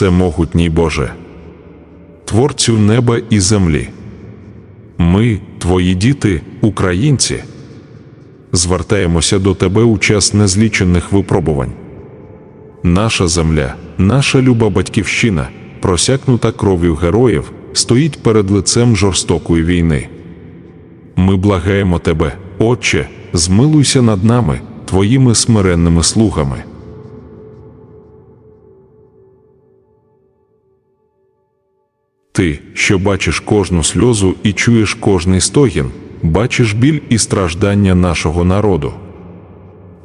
Всемогутній Боже, Творцю неба і землі. Ми, твої діти, українці, звертаємося до тебе у час незлічених випробувань. Наша земля, наша люба батьківщина, просякнута кров'ю героїв, стоїть перед лицем жорстокої війни. Ми благаємо тебе, Отче, змилуйся над нами, твоїми смиренними слугами. Ти, що бачиш кожну сльозу і чуєш кожний стогін, бачиш біль і страждання нашого народу.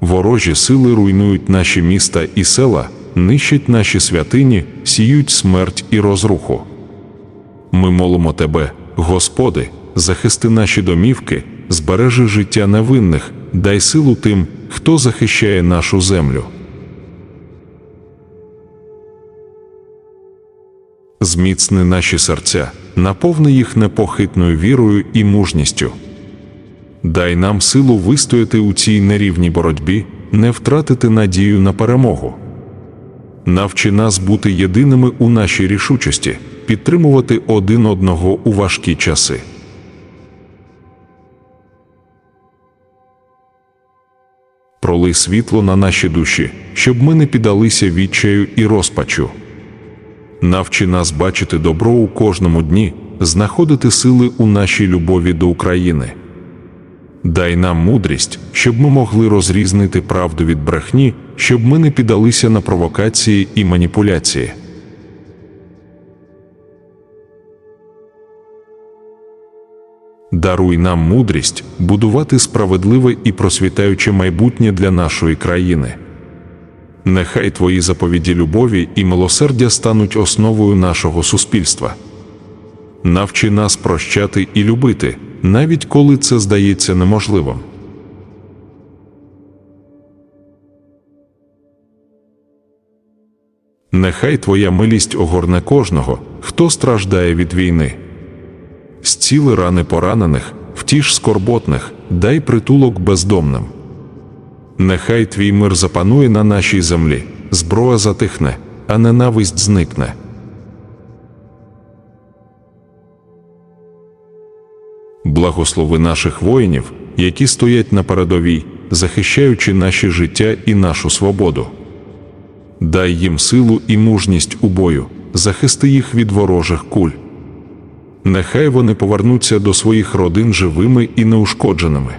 Ворожі сили руйнують наші міста і села, нищать наші святині, сіють смерть і розруху. Ми молимо Тебе, Господи, захисти наші домівки, збережи життя невинних, дай силу тим, хто захищає нашу землю. Зміцни наші серця, наповни їх непохитною вірою і мужністю. Дай нам силу вистояти у цій нерівній боротьбі, не втратити надію на перемогу. Навчи нас бути єдиними у нашій рішучості, підтримувати один одного у важкі часи. Пролий світло на наші душі, щоб ми не піддалися відчаю і розпачу. Навчи нас бачити добро у кожному дні, знаходити сили у нашій любові до України. Дай нам мудрість, щоб ми могли розрізнити правду від брехні, щоб ми не піддалися на провокації і маніпуляції. Даруй нам мудрість будувати справедливе і просвітаюче майбутнє для нашої країни. Нехай Твої заповіді любові і милосердя стануть основою нашого суспільства. Навчи нас прощати і любити, навіть коли це здається неможливим. Нехай Твоя милість огорне кожного, хто страждає від війни. Зціли рани поранених, втіш скорботних, дай притулок бездомним. Нехай твій мир запанує на нашій землі, зброя затихне, а ненависть зникне. Благослови наших воїнів, які стоять на передовій, захищаючи наші життя і нашу свободу. Дай їм силу і мужність у бою, захисти їх від ворожих куль. Нехай вони повернуться до своїх родин живими і неушкодженими.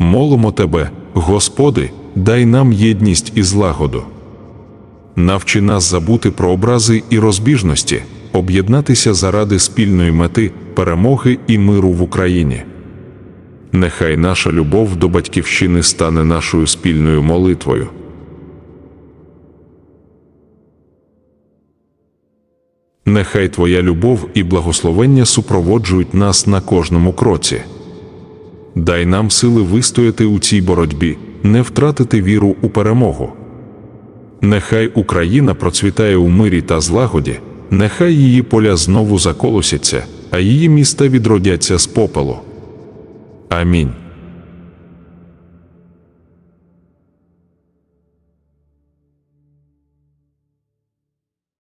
Молимо Тебе, Господи, дай нам єдність і злагоду. Навчи нас забути про образи і розбіжності, об'єднатися заради спільної мети, перемоги і миру в Україні. Нехай наша любов до Батьківщини стане нашою спільною молитвою. Нехай Твоя любов і благословення супроводжують нас на кожному кроці. Дай нам сили вистояти у цій боротьбі, не втратити віру у перемогу. Нехай Україна процвітає у мирі та злагоді, нехай її поля знову заколосяться, а її міста відродяться з попелу. Амінь.